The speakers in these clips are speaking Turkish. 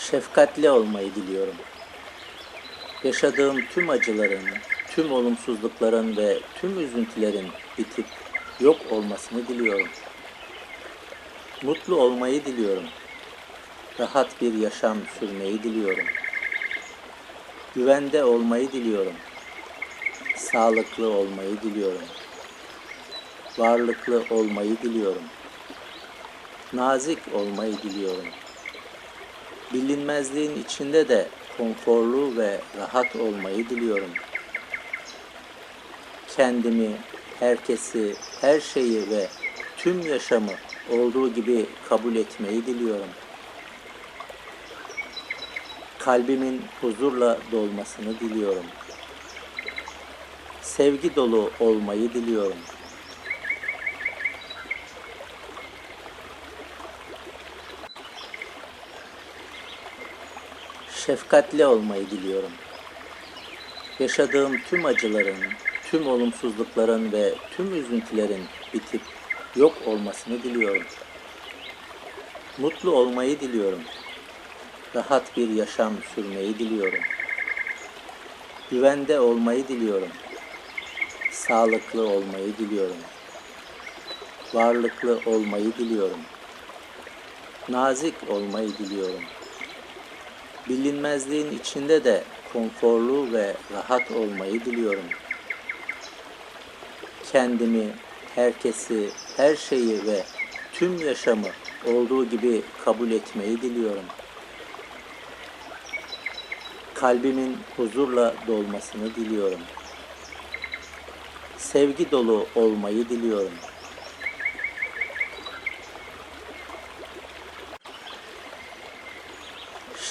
Şefkatli olmayı diliyorum. Yaşadığım tüm acıların, tüm olumsuzlukların ve tüm üzüntülerin bitip yok olmasını diliyorum. Mutlu olmayı diliyorum. Rahat bir yaşam sürmeyi diliyorum. Güvende olmayı diliyorum. Sağlıklı olmayı diliyorum. Varlıklı olmayı diliyorum. Nazik olmayı diliyorum. Bilinmezliğin içinde de konforlu ve rahat olmayı diliyorum. Kendimi, herkesi, her şeyi ve tüm yaşamı olduğu gibi kabul etmeyi diliyorum. Kalbimin huzurla dolmasını diliyorum. Sevgi dolu olmayı diliyorum. Şefkatli olmayı diliyorum. Yaşadığım tüm acıların, tüm olumsuzlukların ve tüm üzüntülerin bitip yok olmasını diliyorum. Mutlu olmayı diliyorum. Rahat bir yaşam sürmeyi diliyorum. Güvende olmayı diliyorum. Sağlıklı olmayı diliyorum. Varlıklı olmayı diliyorum. Nazik olmayı diliyorum. Bilinmezliğin içinde de konforlu ve rahat olmayı diliyorum. Kendimi, herkesi, her şeyi ve tüm yaşamı olduğu gibi kabul etmeyi diliyorum. Kalbimin huzurla dolmasını diliyorum. Sevgi dolu olmayı diliyorum.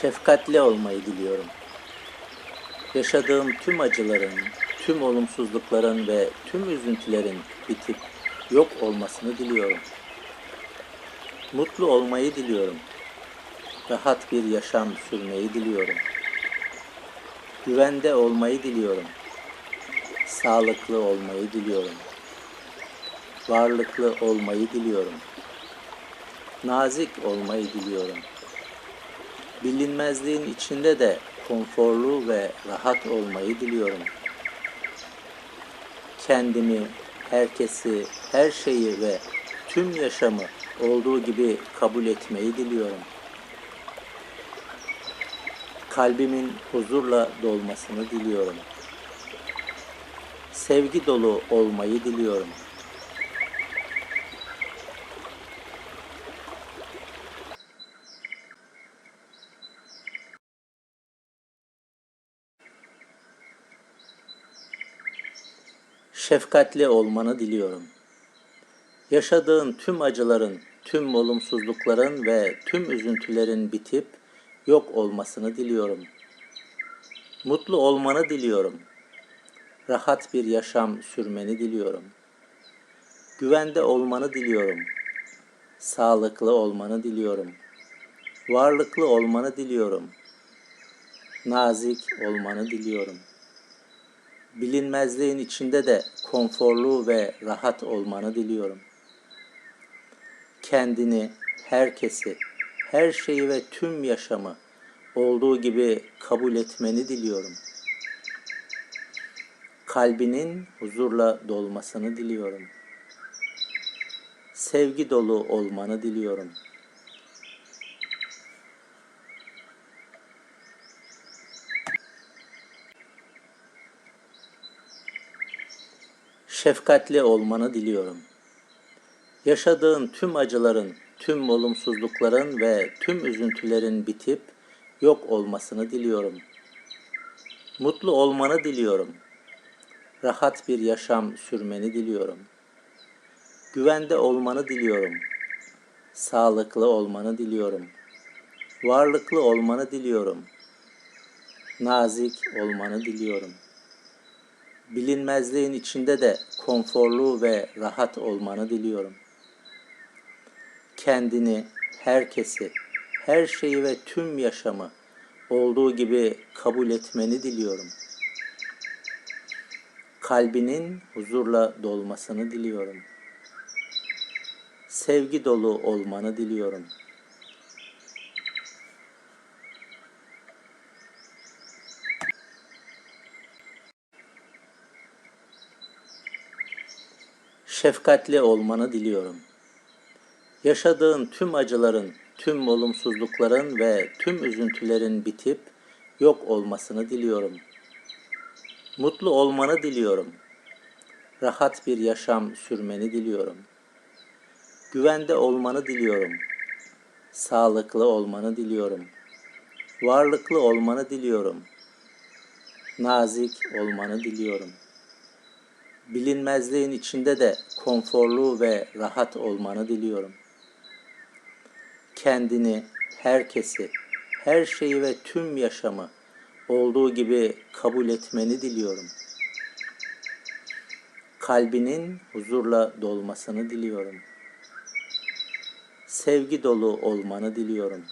Şefkatli olmayı diliyorum. Yaşadığım tüm acıların, tüm olumsuzlukların ve tüm üzüntülerin bitip yok olmasını diliyorum. Mutlu olmayı diliyorum. Rahat bir yaşam sürmeyi diliyorum. Güvende olmayı diliyorum. Sağlıklı olmayı diliyorum. Varlıklı olmayı diliyorum. Nazik olmayı diliyorum. Bilinmezliğin içinde de konforlu ve rahat olmayı diliyorum. Kendimi, herkesi, her şeyi ve tüm yaşamı olduğu gibi kabul etmeyi diliyorum. Kalbimin huzurla dolmasını diliyorum. Sevgi dolu olmayı diliyorum. Şefkatli olmanı diliyorum. Yaşadığın tüm acıların, tüm olumsuzlukların ve tüm üzüntülerin bitip yok olmasını diliyorum. Mutlu olmanı diliyorum. Rahat bir yaşam sürmeni diliyorum. Güvende olmanı diliyorum. Sağlıklı olmanı diliyorum. Varlıklı olmanı diliyorum. Nazik olmanı diliyorum. Bilinmezliğin içinde de konforlu ve rahat olmanı diliyorum. Kendini, herkesi, her şeyi ve tüm yaşamı olduğu gibi kabul etmeni diliyorum. Kalbinin huzurla dolmasını diliyorum. Sevgi dolu olmanı diliyorum. Şefkatli olmanı diliyorum. Yaşadığın tüm acıların, tüm olumsuzlukların ve tüm üzüntülerin bitip yok olmasını diliyorum. Mutlu olmanı diliyorum. Rahat bir yaşam sürmeni diliyorum. Güvende olmanı diliyorum. Sağlıklı olmanı diliyorum. Varlıklı olmanı diliyorum. Nazik olmanı diliyorum. Bilinmezliğin içinde de konforlu ve rahat olmanı diliyorum. Kendini, herkesi, her şeyi ve tüm yaşamı olduğu gibi kabul etmeni diliyorum. Kalbinin huzurla dolmasını diliyorum. Sevgi dolu olmanı diliyorum. Şefkatli olmanı diliyorum. Yaşadığın tüm acıların, tüm olumsuzlukların ve tüm üzüntülerin bitip yok olmasını diliyorum. Mutlu olmanı diliyorum. Rahat bir yaşam sürmeni diliyorum. Güvende olmanı diliyorum. Sağlıklı olmanı diliyorum. Varlıklı olmanı diliyorum. Nazik olmanı diliyorum. Bilinmezliğin içinde de konforlu ve rahat olmanı diliyorum. Kendini, herkesi, her şeyi ve tüm yaşamı olduğu gibi kabul etmeni diliyorum. Kalbinin huzurla dolmasını diliyorum. Sevgi dolu olmanı diliyorum.